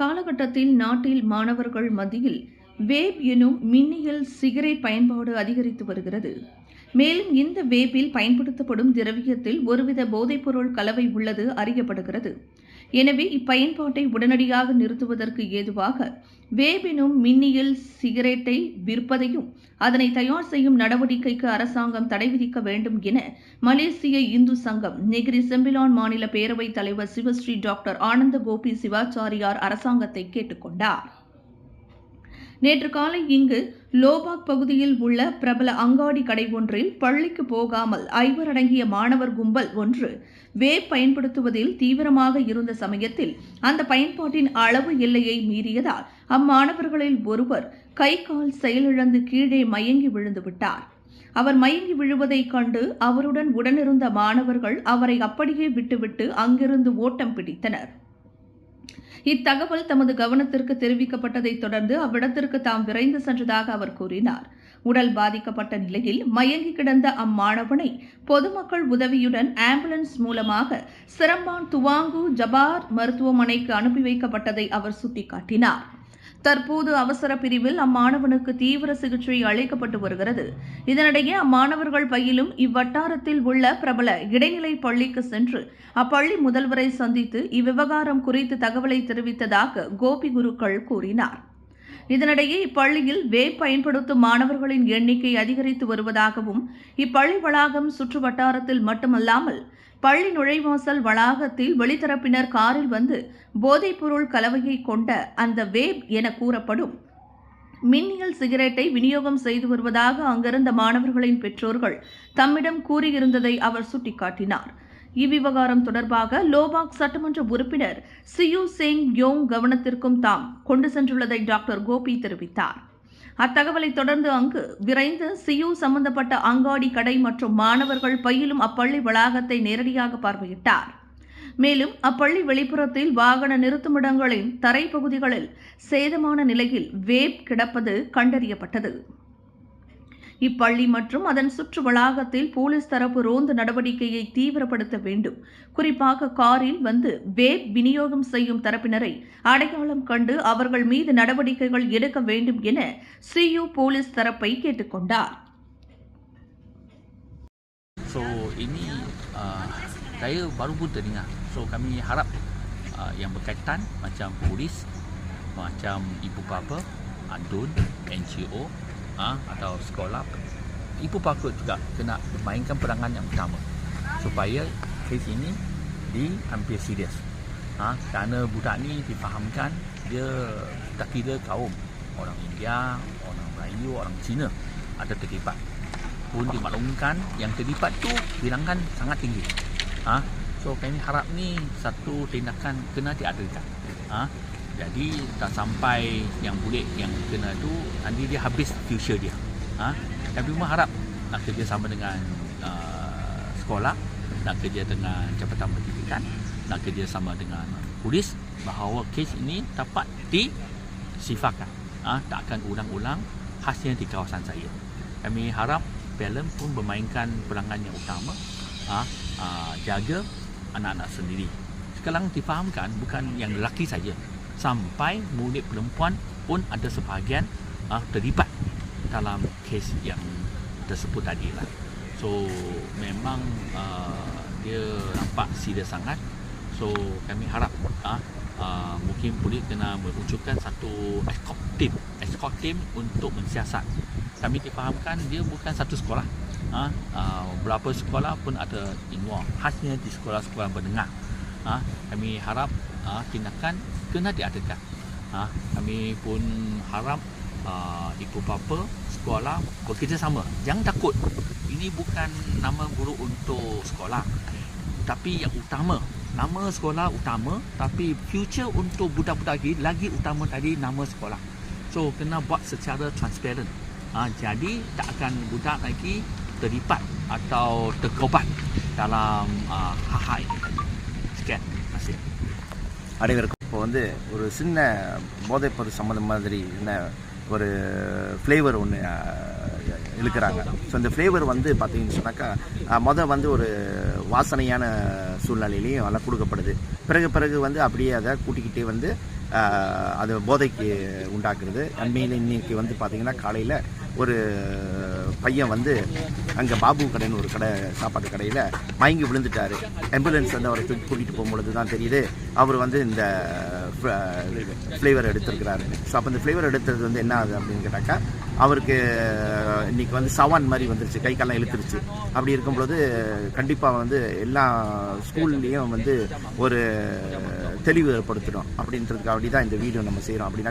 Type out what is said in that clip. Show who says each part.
Speaker 1: காலகட்டத்தில் நாட்டில் மாணவர்கள் மத்தியில் வேப் எனும் மின்னியல் சிகரெட் பயன்பாடு அதிகரித்து வருகிறது. மேலும் இந்த வேப்பில் பயன்படுத்தப்படும் திரவியத்தில் ஒருவித போதைப்பொருள் கலவை உள்ளது அறியப்படுகிறது. எனவே இப்பயன்பாட்டை உடனடியாக நிறுத்துவதற்கு ஏதுவாக வேபினும் மின்னியல் சிகரெட்டை விற்பதையும் அதனை தயார் செய்யும் நடவடிக்கைக்கு அரசாங்கம் தடை விதிக்க வேண்டும் என மலேசிய இந்து சங்கம் நெகிரி செம்பிலான் மாநில பேரவைத் தலைவர் சிவஸ்ரீ டாக்டர் ஆனந்த கோபி சிவாச்சாரியார் அரசாங்கத்தை கேட்டுக்கொண்டார். நேற்று காலை இங்கு லோபாக் பகுதியில் உள்ள பிரபல அங்காடி கடை ஒன்றில் பள்ளிக்கு போகாமல் ஐவர் அடங்கிய மாணவர் கும்பல் ஒன்று வேப் பயன்படுத்துவதில் தீவிரமாக இருந்த சமயத்தில் அந்த பயன்பாட்டின் அளவு எல்லையை மீறியதால் அம்மாணவர்களில் ஒருவர் கை கால் செயலிழந்து கீழே மயங்கி விழுந்து விட்டார். அவர் மயங்கி விழுவதைக் கண்டு அவருடன் உடனிருந்த மாணவர்கள் அவரை அப்படியே விட்டுவிட்டு அங்கிருந்து ஓட்டம் பிடித்தனர். இத்தகவல் தமது கவனத்திற்கு தெரிவிக்கப்பட்டதைத் தொடர்ந்து அவ்விடத்திற்கு தாம் விரைந்து சென்றதாக அவர் கூறினார். உடல் பாதிக்கப்பட்ட நிலையில் மயங்கி கிடந்த அம்மாணவனை பொதுமக்கள் உதவியுடன் ஆம்புலன்ஸ் மூலமாக சிரம்பான் துவாங்கு ஜபார் மருத்துவமனைக்கு அனுப்பி வைக்கப்பட்டதை அவர் சுட்டிக்காட்டினார். தற்போது அவசர பிரிவில் அம்மாணவனுக்கு தீவிர சிகிச்சை அளிக்கப்பட்டு வருகிறது. இதனிடையே அம்மாணவர்கள் பயிலும் இவ்வட்டாரத்தில் உள்ள பிரபல இடைநிலை பள்ளிக்கு சென்று அப்பள்ளி முதல்வரை சந்தித்து இவ்விவகாரம் குறித்து தகவலை தெரிவித்ததாக கோபி குருக்கள் கூறினார். இதனிடையே இப்பள்ளியில் வேப் பயன்படுத்தும் மாணவர்களின் எண்ணிக்கை அதிகரித்து வருவதாகவும் இப்பள்ளி வளாகம் சுற்று வட்டாரத்தில் மட்டுமல்லாமல் பள்ளி நுழைவாசல் வளாகத்தில் வெளித்தரப்பினர் காரில் வந்து போதைப்பொருள் கலவையை கொண்ட அந்த வேப் என கூறப்படும். மின்னியல் சிகரெட்டை விநியோகம் செய்து வருவதாக அங்கிருந்த மாணவர்களின் பெற்றோர்கள் தம்மிடம் கூறியிருந்ததை அவர் சுட்டிக்காட்டினார். இவ்விவகாரம் தொடர்பாக லோபாக் சட்டமன்ற உறுப்பினர் சியு சேங் யோங் கவனத்திற்கும் தாம் கொண்டு சென்றுள்ளதை டாக்டர் கோபி தெரிவித்தார். அத்தகவலை தொடர்ந்து அங்கு விரைந்து சியு சம்பந்தப்பட்ட அங்காடி கடை மற்றும் மாணவர்கள் பயிலும் அப்பள்ளி வளாகத்தை நேரடியாக பார்வையிட்டார். மேலும் அப்பள்ளி வெளிப்புறத்தில் வாகன நிறுத்துமிடங்களின் தரைப்பகுதிகளில் சேதமான நிலையில் வேப் கிடப்பது கண்டறியப்பட்டது. இப்பள்ளி மற்றும் அதன் சுற்று வளாகத்தில் போலீஸ் தரப்பு ரோந்து நடவடிக்கையை தீவிரப்படுத்த வேண்டும் குறிப்பாக காரில் வந்து வேப் விநியோகம் செய்யும் தரப்பினரை அடையாளம் கண்டு அவர்கள் மீது நடவடிக்கைகள் எடுக்க வேண்டும் என சியு போலீஸ் தரப்பை கேட்டுக்கொண்டார்
Speaker 2: So ini uh, saya baru pun terdengar. So kami harap uh, yang berkaitan macam polis, macam ibu bapa, adun, NGO uh, atau sekolah, ibu bapa juga kena mainkan peranan yang utama supaya kes ini diambil serius. Ha, kerana budak ni difahamkan dia tak kira kaum orang India, orang Melayu, orang Cina ada terlibat pun dimaklumkan yang terlibat tu bilangan sangat tinggi. Ha? So kami harap ni satu tindakan kena diadakan. Ha? Jadi tak sampai yang bulik yang kena tu nanti dia habis future dia. Ha? Kami pun harap nak kerja sama dengan uh, sekolah, nak kerja dengan Jabatan Pendidikan, nak kerja sama dengan polis bahawa kes ini dapat disifakan. Ha? Tak akan ulang-ulang khasnya di kawasan saya. Kami harap parent pun bermainkan peranan yang utama ha, ha, jaga anak-anak sendiri sekarang difahamkan bukan yang lelaki saja sampai murid perempuan pun ada sebahagian ha, terlibat dalam kes yang tersebut tadi lah so memang uh, dia nampak serius sangat so kami harap ha, uh, mungkin polis kena menunjukkan satu escort team escort team untuk mensiasat kami difahamkan dia bukan satu sekolah. Ha, uh, berapa sekolah pun ada involved. Khasnya di sekolah-sekolah menengah. Ha, kami harap uh, tindakan kena diadakan. Ha, kami pun harap ha, uh, ibu bapa sekolah bekerjasama. Jangan takut. Ini bukan nama guru untuk sekolah. Tapi yang utama, nama sekolah utama tapi future untuk budak-budak lagi, lagi utama tadi nama sekolah. So kena buat secara transparent. Ha, jadi tak akan budak lagi terlipat atau terkobat dalam uh, hal-hal ini. Sekian. Terima kasih.
Speaker 3: Ada இப்போ வந்து ஒரு சின்ன போதைப்பொருள் சம்மந்தம் மாதிரி என்ன ஒரு flavour ஒன்று இழுக்கிறாங்க. ஸோ இந்த ஃப்ளேவர் வந்து பார்த்தீங்கன்னு சொன்னாக்கா மொதல் வந்து ஒரு வாசனையான சூழ்நிலையிலையும் எல்லாம் கொடுக்கப்படுது. பிறகு பிறகு வந்து அப்படியே அதை கூட்டிக்கிட்டே வந்து அது போதைக்கு உண்டாக்குறது. அண்மையில் இன்றைக்கி வந்து பார்த்திங்கன்னா காலையில் ஒரு பையன் வந்து அங்கே பாபு கடைன்னு ஒரு கடை சாப்பாட்டு கடையில் மயங்கி விழுந்துட்டார். ஆம்புலன்ஸ் வந்து அவரை தூக்கி கூட்டிகிட்டு போகும்பொழுது தான் தெரியுது. அவர் வந்து இந்த ஃப்ளேவர் எடுத்திருக்கிறாருன்னு ஸோ அப்போ இந்த ஃப்ளேவர் எடுத்தது வந்து என்ன ஆகுது அப்படின்னு கேட்டாக்கா அவருக்கு இன்னைக்கு வந்து சவான் மாதிரி வந்துருச்சு. கை காலம் இழுத்துருச்சு. அப்படி இருக்கும்பொழுது கண்டிப்பாக வந்து எல்லா ஸ்கூல்லேயும் வந்து ஒரு தெளிவு அப்படின்றதுக்கு அப்படின்றதுக்காக தான் இந்த வீடியோ நம்ம செய்கிறோம் அப்படின்னா